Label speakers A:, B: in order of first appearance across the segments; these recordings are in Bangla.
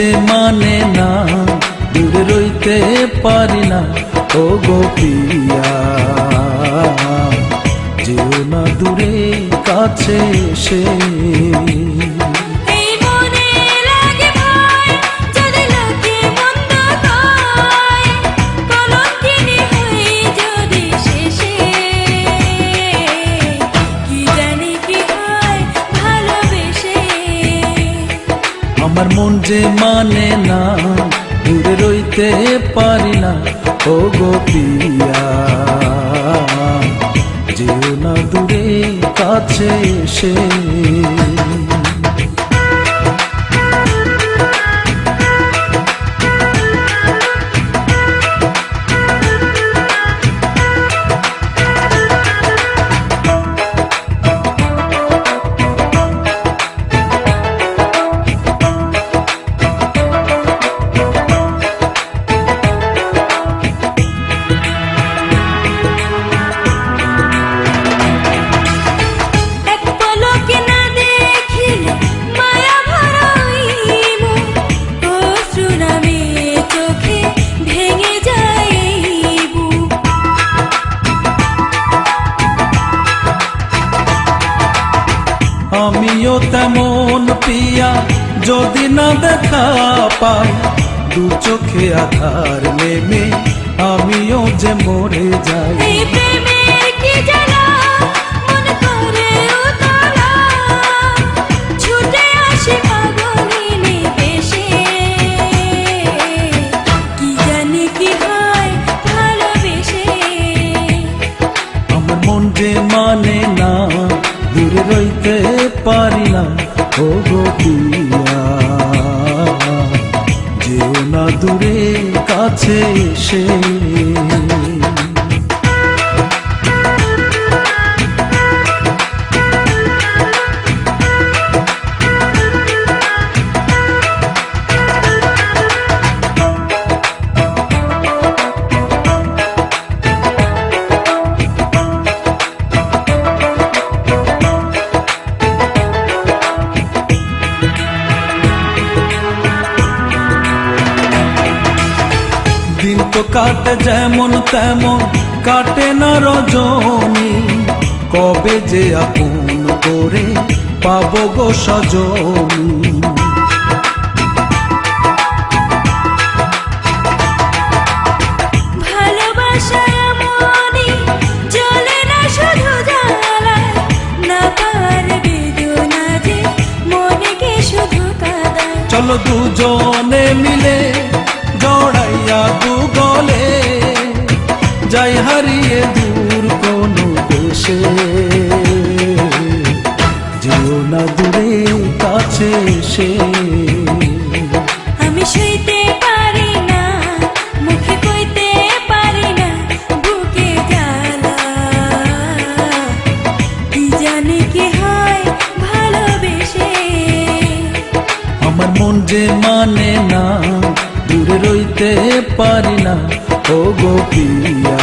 A: যে মানে না দূরে রইতে পারি না। ও গোপিয়া যে না দূরে কাছে এসে। যে মানে না দূরে রইতে পারি না। ও গোপিয়া যে না দূরে কাছে এসে। তেমন পিয়া যদি না দেখা পাই দু চোখে আধার নেমে আমিও যে মরে যাই।
B: মন
A: যে মানে না দূরে রইতে পারি না। ও গোপিয়া যেও না দূরে কাছে এসে। কাটে যেমন তেমন কাটে না রজনী। কবে যে আপন করে পাবো গো সজনী।
B: চলে না শুধু
A: দূরে কাছে এসে।
B: আমি সইতে পারি না মুখে কইতে পারি না বুকে জ্বালা। কি জানি কি হয় ভালোবেসে।
A: আমার মন যে মানে না দূরে রইতে পারি না। ও গোপিয়া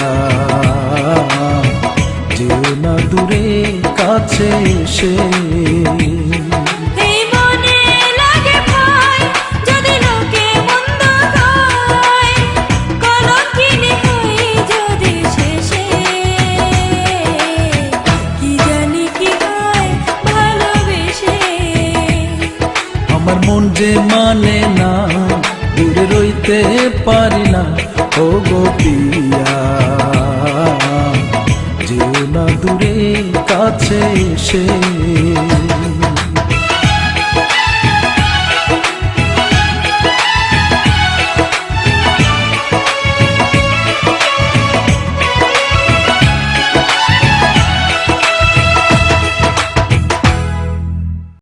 A: যেও না দূরে কাছে এসে। আমার মন যে মানে না দূরে রইতে পারি না। ও গোপিয়া দূরে কাছে এসে